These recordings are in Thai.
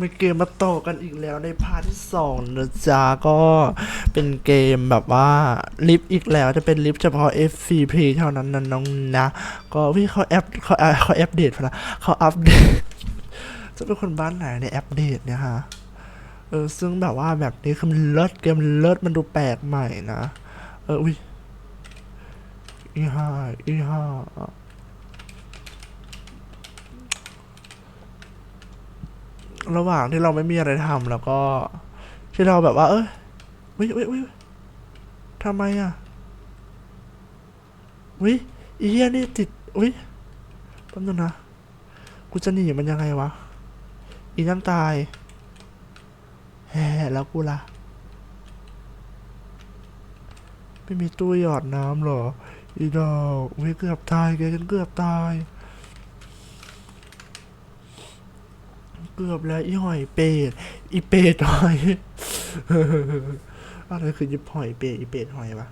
มีเกมมาต่อกันอีกแล้วในพาร์ทที่สองนะจ๊ะก็เป็นเกมแบบว่าลิฟต์อีกแล้วจะเป็นลิฟต์เฉพาะ FCP เท่านั้นนะน้องนะ ก็พี่เขาแอปเขาอะเขาอัปเดตพละเขาอัปเดตจะเป็นคนบ้านไหนในยอัปเดตเนี่ยฮะเออซึ่งแบบว่าแบบนี้คือมันเลิศเกมเลิศมันดูแปลกใหม่นะ เอออุ้ยอีห้าอีห้า ระหว่างที่เราไม่มีอะไรทำแล้วก็ ที่เราแบบว่า เอ้ยวิวิวิทำไมอะวิอีเหี้ยนี่ติดวิแป๊บนึงนะกูจะหนีมันยังไงวะอีนั่นตายแฮ่แล้วกูล่ะไม่มีตู้หยอดน้ำหรอ อีดอกวิเกือบตายแกกันเกือบตาย เกือบแล้วอีหอยเปดอีเปดหอยอะไรคือยิบหอยเปดอีเปดหอยวะ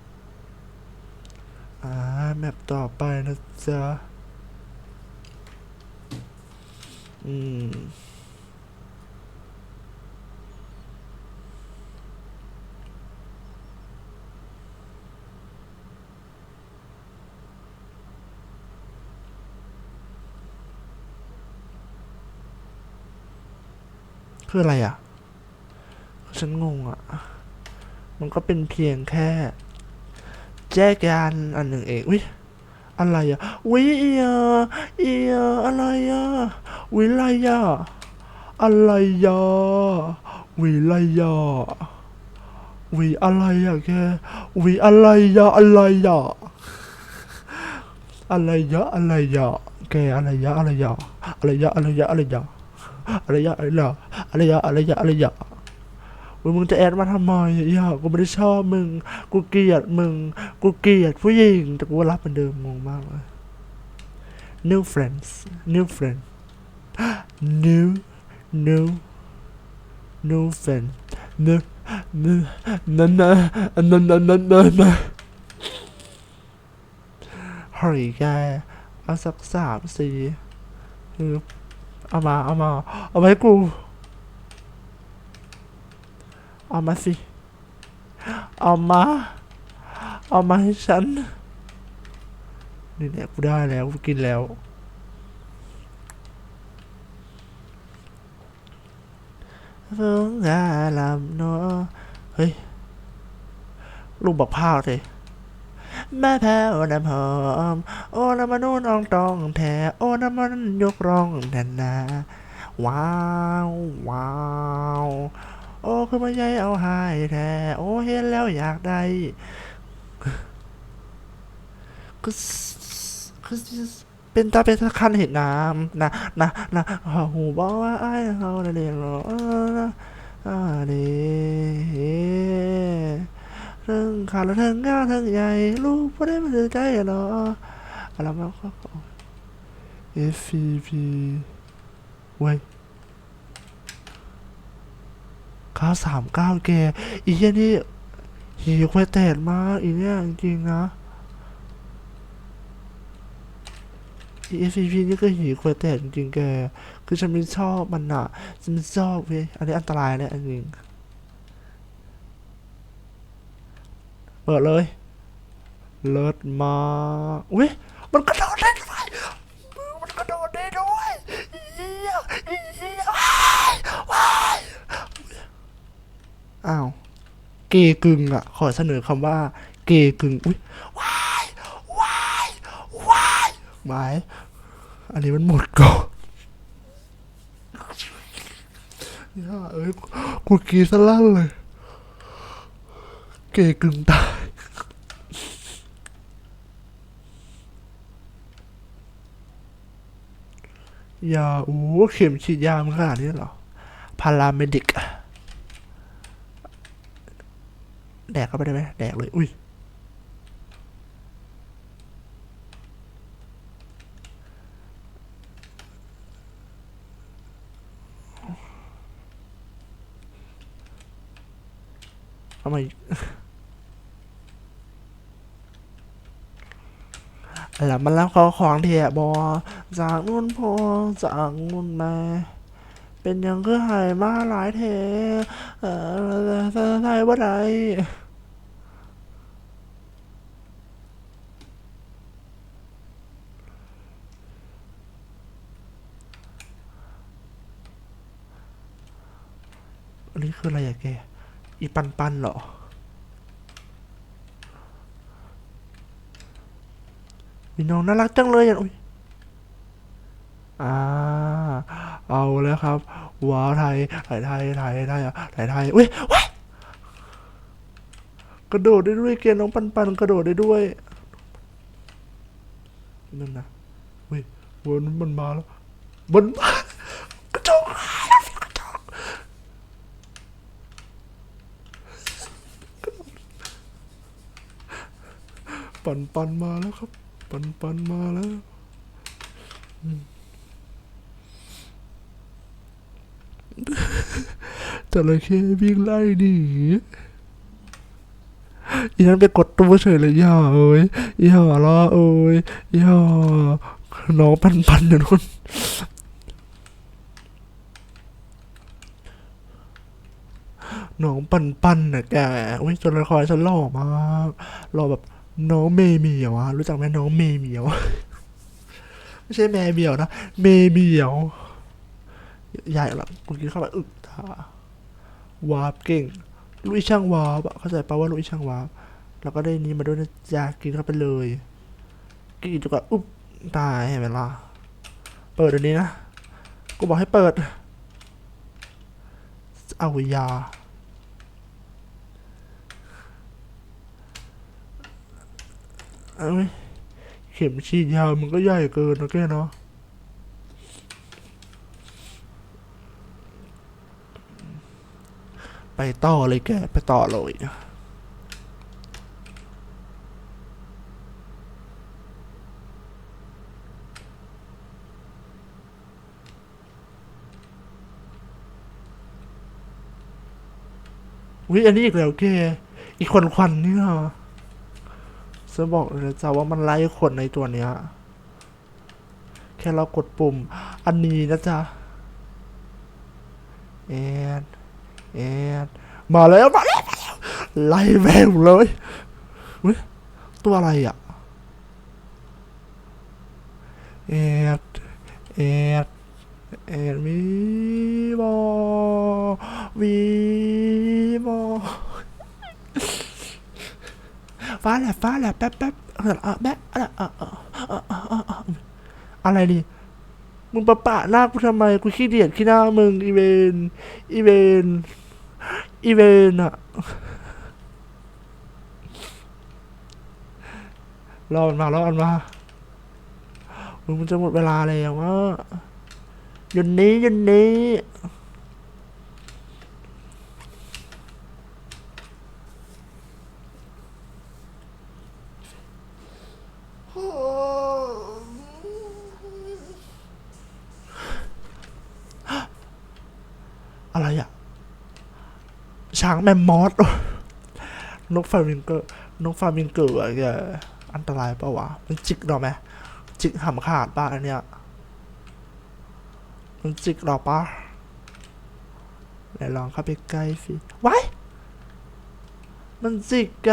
อ่าแมปต่อไปนะจ๊ะอืม คืออะไรอะ ฉันงงอะ มันก็เป็นเพียงแค่ แจ้กันอันหนึ่งเองวิอะไรอะวิเอียเอียอะไรอะวิไลอะอะไรอะวิไลอะวิอะไรอะแกวิอะไรอะอะไรอะอะไรอะอะไรอะแกอะไรอะอะไรอะอะไรอะอะไรอะอะไรอะ อะไรอะอะไรอะอะไรอะอะไรอะอะไรอะเว้ยมึงจะแอดมาทำไมอย่ากูไม่ได้ชอบมึง กูเกลียดมึง กูเกลียดผู้หญิง แต่กูรับเหมือนเดิมงงมากเลย new friends new friend new new new friend new new นั่นนะนั่นนั่นนั่นนั่นนะเฮ้ยแกเอาสักสามสี่คือ เอามา เอามา เอามาให้กู เอามาสิ เอามา เอามาให้ฉัน นี่แหละกูได้แล้วกูกินแล้วเพิ่งงาลำเนาะเฮ้ย ลูกบักพ้าวเลย แม่แพ้วน้ำหอม โอ้น้ำมันนู่นอองตองแท้โอ้น้ำมันยกร้องแนนนาว้าวว้าวโอ้คือไม่ใช่เอาหายแท้โอ้เห็นแล้วอยากได้คือคือเป็นตาเป็นคันเห็นน้ำนะนะนะหูบอกว่าไอ้ายเขาเรียนหรออ่าดี เรื่งขาดแล้วเทิงก้าเทิงใหญ่ลูกไม่ได้มาถือใจหรออะไรมาก็ FVP เว้ยเก้าสามเก้าแกอีเยนี่หีควยแตดมากอีเนี่ยจริงๆนะอีเอฟพีนี่ก็หีควยแตดจริงๆแก คือฉันไม่ชอบมันอะ ฉันไม่ชอบเว้ยอันนี้อันตรายเนี่ยจริง เปิดเลย เลิศมาอุ้ยมันกระโดดได้ด้วยมือมันกระโดดได้ด้วยเหี้ยเหี้ยว้ายวายอ้าว เกย์กึ่งอะ ขอเสนอคำว่า เกย์กึ่งอุ้ยว้ายว้ายว้ายหมายอันนี้มันหมดก่อนเอ้ยกูกีสลั่นเลย เกย์กึ่งตาย ยาโอ้เข็มฉีดยามันขนาดนี้เหรอพาราเมดิกแดกเข้าไปได้ไหมแดกเลย อุ้ยทำไมแล้วมันรับเขาของเทียบอ จากนู่นพอจากนู่นมาไปเป็นยังคือหายมาหลายแท้เออไทยว่าไรอันนี้คืออะไรอะแก อีปันปันเหรอ มีน้องน่ารักจังเลยอะอุ๊ย อ่าเอาแล้วครับ ว้าวไทยไทยไทยไทยไทยอะไทยไทยอุ้ยว้ายกระโดดได้ด้วยเกณฑ์น้องปันปันกระโดดได้ด้วยนั่นนะอุ้ยวนมันมาแล้วบนมากระจกกระจกปันปันมาแล้วครับ ปันปันมาแล้ว อืม จระเข้วิ่งไล่หนีอีนั้นไปกดตัวเฉยเลยย่าเอ้ยย่าละเอ้ยย่าน้องปันปันอยู่นู่นน้องปันปันน่ะแกอุ้ยตัวละครฉันหล่อมากหล่อแบบน้องเมเมียวอะรู้จักไหมน้องเมเมียวไม่ใช่แม่เมียวนะเมเมียวใหญ่ละคุณกินเข้าไปอึกตา วาร์ปเก่งลุยช่างวาร์ปเข้าใจปะว่าลุยช่างวาร์ปแล้วก็ได้นี้มาด้วยนะจ๊ะกินเข้าไปเลยกินจนกว่าอุ๊บตายเห็นไหมล่ะเปิดเดี๋ยวนี้นะกูบอกให้เปิดเอายาเอ้ยเข็มฉีดยามันก็ใหญ่เกินนะแกเนาะ ไปต่อเลยแก ไปต่อเลยวิอันนี้อีกแล้วแก อีกคนควันนี่เหรอจะบอกเลยนะจ้าว่ามันไล่คนในตัวเนี้ย แค่เรากดปุ่ม อันนี้นะจ๊ะแเอ็ดมาแล้วมาแล้วมาแล้วไล่แมวเลยตัวอะไรอะเอ็ดเอ็ดเอ็ดมีบอวีบอฟ้าแหละฟ้าแหละแป๊บแป๊บเออแป๊บอะไรอะไรดิมึงปะปะหน้ากูทำไมกูขี้เดียดขี้หน้ามึงอีเวนอีเวน อีเวนอะรอมันมารอมันมามึงมันจะหมดเวลาแล้วว่ายันนี้ยันนี้อะไรอะ ช้างแมมมอสนกฟามิงเกอร์นกฟามิงเกอร์อะแกอันตรายปะวะ มันจิกเราไหมจิกหำขาดปะอันเนี้ยมันจิกเราปะไหนลองเข้าไปใกล้สิว้ายมันจิกแก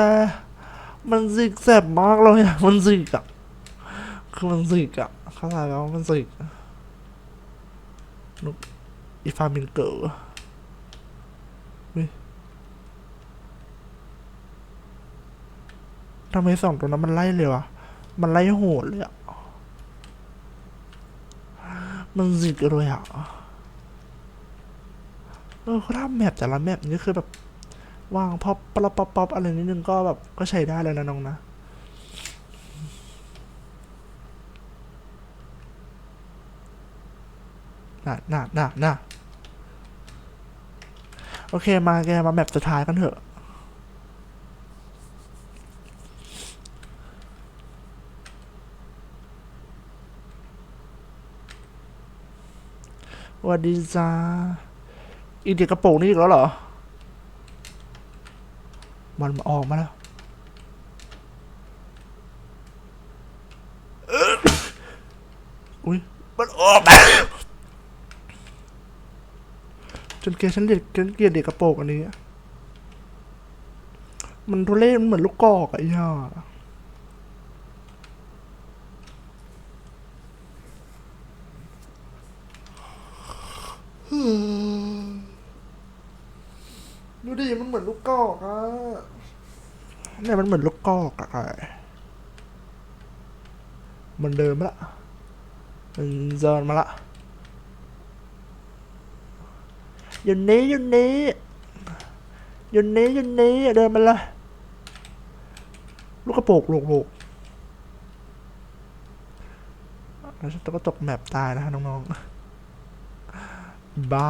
มันจิกแสบมากเลยอะมันจิกอะคือมันจิกอะเข้าใจแล้วมันจิกนกอีฟามิงเกอร์เฮ้ย ทำไมสองตัวนั้นมันไล่เลยวะ มันไล่โหดเลยอะมันจิกเลยอะเออเขาแมปแต่ละแมปนี่คือแบบวางพอปปลป๊อปปอปอะไรนิดนึงก็แบบก็ใช้ได้แล้วนะน้องนะน่ะน่ะน่ะน่ะโอเคมาแกมาแมปสุดท้ายกันเถอะ วัสดีจ้าอีเด็กกระโปรงนี่อีกแล้วเหรอ มันออกมาแล้วอุ้ยมันออกมาฉันเกลียดฉันเกลียดฉันเกลียดเด็กกระโปรงอันนี้ มันทุเรศมันเหมือนลูกกอกอะย่า ดูดิมันเหมือนลูกกอกอะเนี่ยมันเหมือนลูกกอกอะมันเดิมละมันเดินมาละอยู่นี้อยู่นี้อยู่นี้อยู่นี้เดินมาละลูกกระโปรงโลกโลกแล้วฉันก็ตกแมปตายนะฮะน้องๆ บ้า